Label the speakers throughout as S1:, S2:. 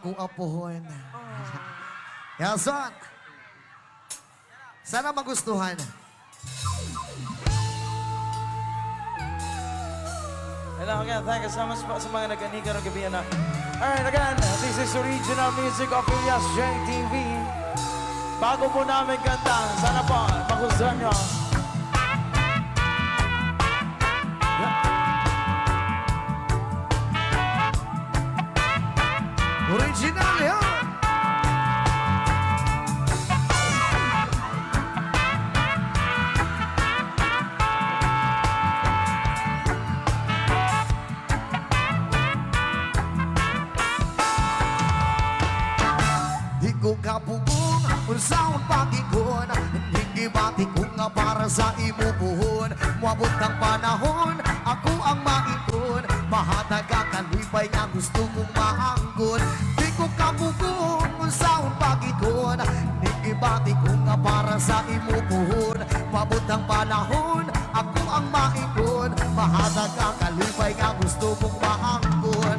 S1: kung apuhon. Yan, son. Sana magustuhan.
S2: Hello again, thank you so much po sa mga nag-anika ng gabi na. Alright, again, this is original music of Elias J TV. Bago po namin kanta, sana po
S1: Original yan. Di ko kapugong unsaon pagigon Hindi bati ko nga para sa imubuhon Muabot ng panahon, ako ang maingon Mahatag ang kalibay nga gusto kong maanggon Hindi bati ko nga para sa imubuhon. Muabot ng panahon, ako ang maingon Mahatag ang kalibay nga gusto kong maanggon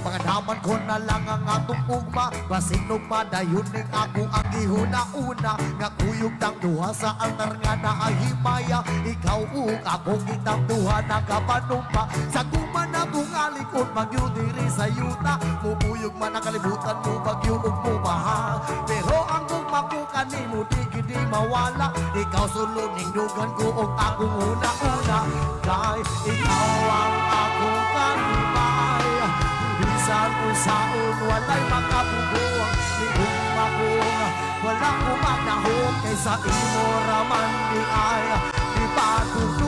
S1: Pagkadaman ko na lang ang atong ugma. Madayon ning ako ang gihuna-una Nga kuyog tang duha sa altar nga naahimaya. Ikaw ug ako kitang duha nagapanumpa. Sa kuman na kung alikod Magyo diri sa yuta. Mupuyog man ang kalibutan mo Bagyo ug mubaha ko kanimo Di gidi mawala Ikaw sulod ning dugan ko ug akong una-una Kay ikaw ang akong kanibay Bisan usaon walay makapugo Nihong makong walang umanahon Kaysa imo raman di ay di patulong Say!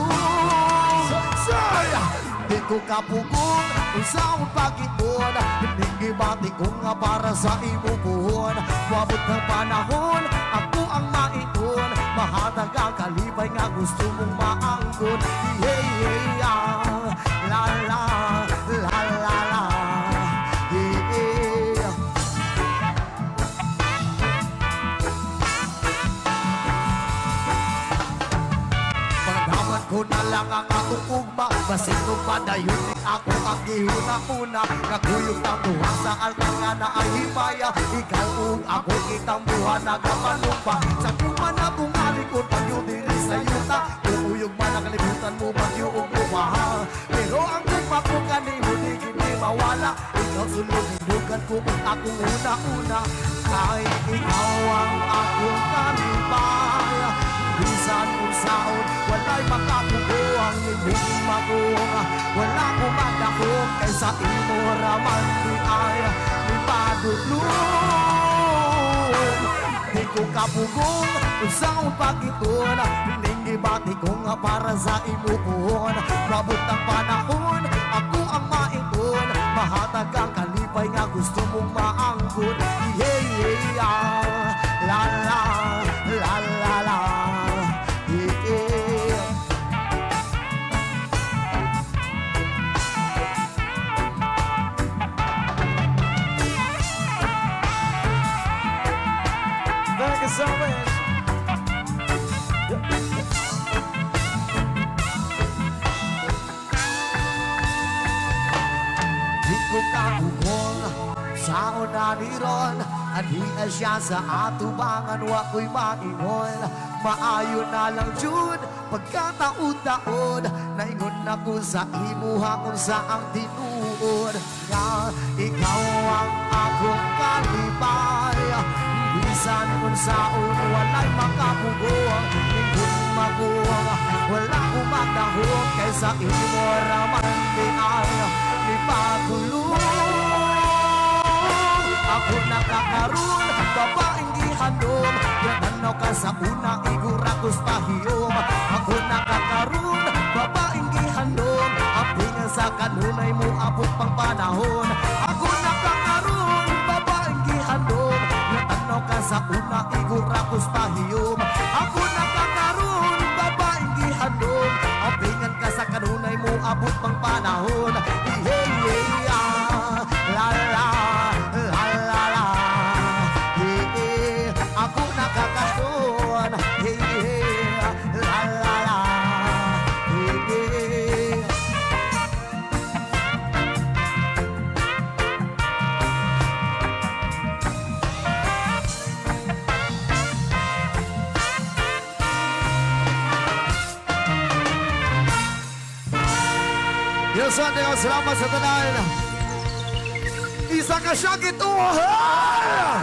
S1: Di ko kapugong usaon pagitod Hindi bati ko nga para sa imo buhon Wabot ng panahon ako ang maingon Mahatag ang kalibay nga gusto mong maanggon yeah, Pagdaman ko na lang ang akong ugma Basin ko padayon ni ako ang gihuna-una Naguyog ng duha sa altar na ay himaya Ikaw ug ako kitang buha nagapanumpa Sa kuman na kung alikod Pagyo diri sa yuta. Uuyog man ang kalibutan mo Pagyo ug bumaha Pero ang ugma ko kanimo Di kini mawala. Ikaw sulod Hindugan ko ug akong una-una. Kahit ikaw ang akong kung saon, wala'y makapugo ang inyong magung Wala ko magdakong kaysa imo raman di ay ni padulong Di ko kapugong kung saon pagiton Hindi bati ko nga para sa imo puhon Mabot ang panahon,
S2: Thank you so much.
S1: Di ko kakugong sa una ni Ron Adi na siya sa atubangan wa ko'y maingon Maayo na lang jud pagkataon-taon Naingon ako sa imuha kung saang tinuod Nga ikaw ang akong kalibay Bisan kung saon walay makapugo Ingon mabuang wala ko magdahong Kaysa imo raman di ay ni pagulong Ako nakakaroon, babaeng gihanom Yan ka sa una, igura ko's pahiyom Ako nakakaroon, babaeng gihanom Apingan sa kanunay mo, abot pang panahon. Ako nakakaroon, sa una, igura ko's Santiago selama setahun Isa kasyakit Tuhan